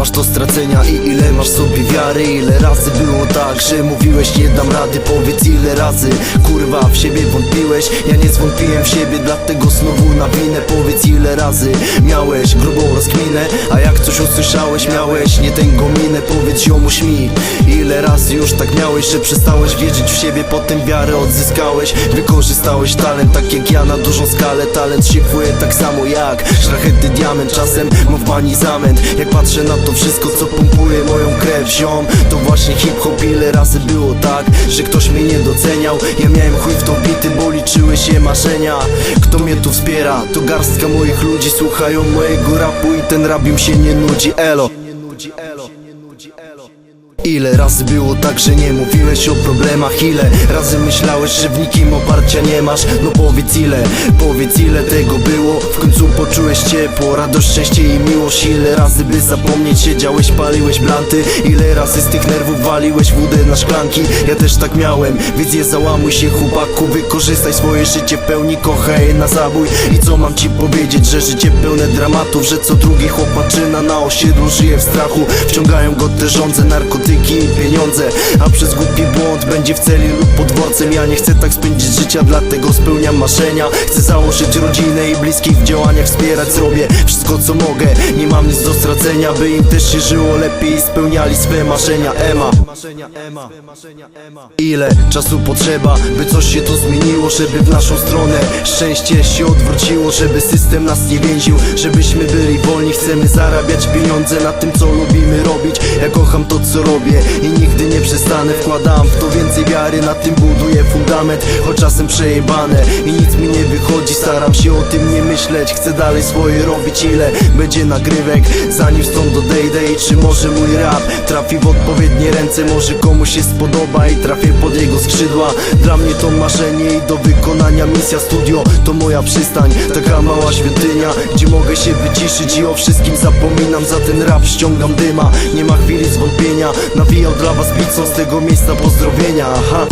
masz do stracenia i ile masz sobie wiary? Ile razy było tak, że mówiłeś nie dam rady? Powiedz ile razy, kurwa w siebie wątpiłeś? Ja nie zwątpiłem w siebie, dlatego znowu na winę. Powiedz ile razy miałeś grubą rozkminę? A jak coś usłyszałeś, miałeś nie tęgą minę. Powiedz ziomuś mi, ile razy już tak miałeś Że przestałeś wierzyć w siebie, potem wiarę odzyskałeś Wykorzystałeś talent, tak jak ja na dużą skalę Talent szyfruje tak samo jak szlachetny diament. Czasem mam w bani zamęt, jak patrzę na to wszystko Co pompuje moją krew, ziom. To właśnie hip-hop, ile razy było tak Że ktoś mnie nie doceniał. Ja miałem chuj w to bity, bo liczyły się marzenia. Kto mnie tu wspiera, to garstka moich ludzi Słuchają mojego rapu i ten rap się nie nudzi, elo Ile razy było tak, że nie mówiłeś o problemach? Ile razy myślałeś, że w nikim oparcia nie masz? No powiedz ile, powiedz ile tego było. W końcu poczułeś ciepło, radość, szczęście i miłość. Ile razy by zapomnieć siedziałeś, paliłeś blanty. Ile razy z tych nerwów waliłeś wódę na szklanki? Ja też tak miałem, więc nie załamuj się chłopaku. Wykorzystaj swoje życie w pełni, kochaj na zabój. I co mam ci powiedzieć, że życie pełne dramatów? Że co drugi chłopaczyna na osiedlu żyje w strachu. Wciągają go te żądze, narkotyki i pieniądze. A przez głupi błąd będzie w celi lub pod dworcem. Ja nie chcę tak spędzić życia, dlatego spełniam marzenia. Chcę założyć rodzinę i bliskich w działaniach wspierać. Zrobię wszystko co mogę, nie mam nic do stracenia By im też się żyło lepiej. I spełniali swe marzenia Ema. Ile czasu potrzeba, by coś się tu zmieniło Żeby w naszą stronę szczęście się odwróciło Żeby system nas nie więził, żebyśmy byli wolni. Chcemy zarabiać pieniądze na tym co lubimy robić. Ja kocham to co robię i nigdy nie przestanę. Wkładam w to więcej wiary, na tym buduję fundament Choć czasem przejebane i nic mi nie wychodzi. Staram się o tym nie myśleć, chcę dalej swoje robić. Ile będzie nagrywek, zanim stąd odejdę? I czy może mój rap trafi w odpowiednie ręce? Może komuś się spodoba i trafię pod jego skrzydła? Dla mnie to marzenie i do wykonania misja. Studio To moja przystań, taka mała świątynia Gdzie mogę się wyciszyć i o wszystkim zapominam. Za ten rap ściągam dyma, nie ma chwili zwątpienia Nawijał dla was pizzą z tego miejsca pozdrowienia Aha